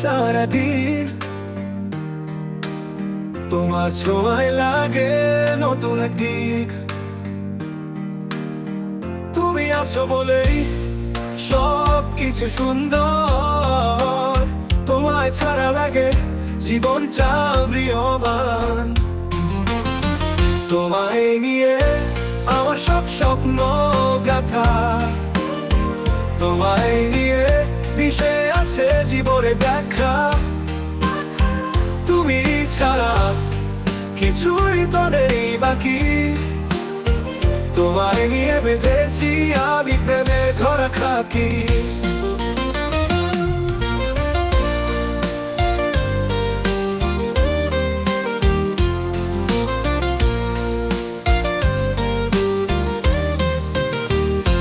সেরা দিন তোমার ছোঁয়ায় লাগে নতুন দিক। তুমি আছো বলেই সব কিছু সুন্দর। তোমায় ছাড়া লাগে জীবনটা প্রিয়বান তোমায় নিয়ে আমার সব স্বপ্ন গাথা। তোমায় নিয়ে মিশে আছে জীবনে ব্যাখ্যা। তুমি ছাড়া কিছুই তো নেই বাকি। তোমায় নিয়ে বেঁধেছি আমি প্রেমে ধরা খাকি।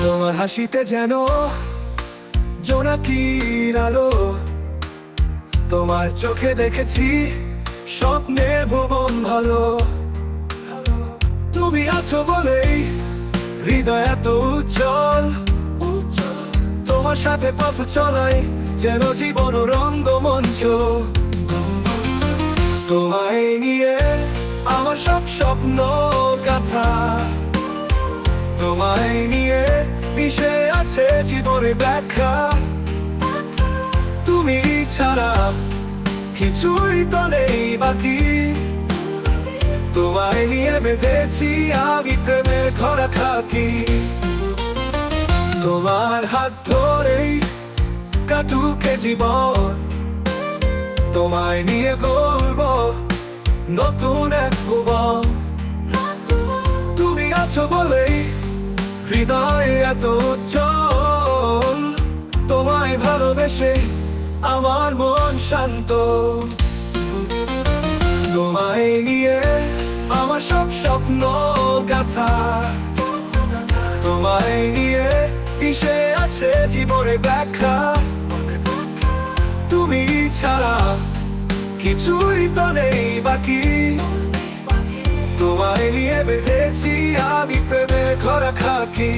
তোমার হাসিতে যেন তোমার চোখে দেখেছি, স্বপ্নের ভুবন ভালো। তুমি আছো বলেই হৃদয় এত উজ্জ্বল। তোমার সাথে পথ চলাই যেন জীবন রঙ্গমঞ্চ। তোমায় নিয়ে আমার সব স্বপ্ন কথা। তোমায় নিয়ে মিশে আছে জীবনে ব্যাখ্যা। তুমি ছাড়া কিছুই তো নেই বাকি। তোমায় নিয়ে বেঁধেছি আমি প্রেমের খরা খাকি তোমার হাত ধরেই কাটুকে জীবন। তোমায় নিয়ে গর্ব নতুন এক ভুবন। তুমি আছো বলেই হৃদয় এত উজ্জ্বল, তোমায় ভালোবেসে আমার মন শান্ত। তোমায় নিয়ে আমার সব স্বপ্ন গাথা। তোমায় নিয়ে পিসে আছে জীবনে ব্যাখ্যা। তুমি ছাড়া কিছুই তো নেই বাকি। তোমায় নিয়ে বেঁধেছি আমি প্রেমে খরা খাকি।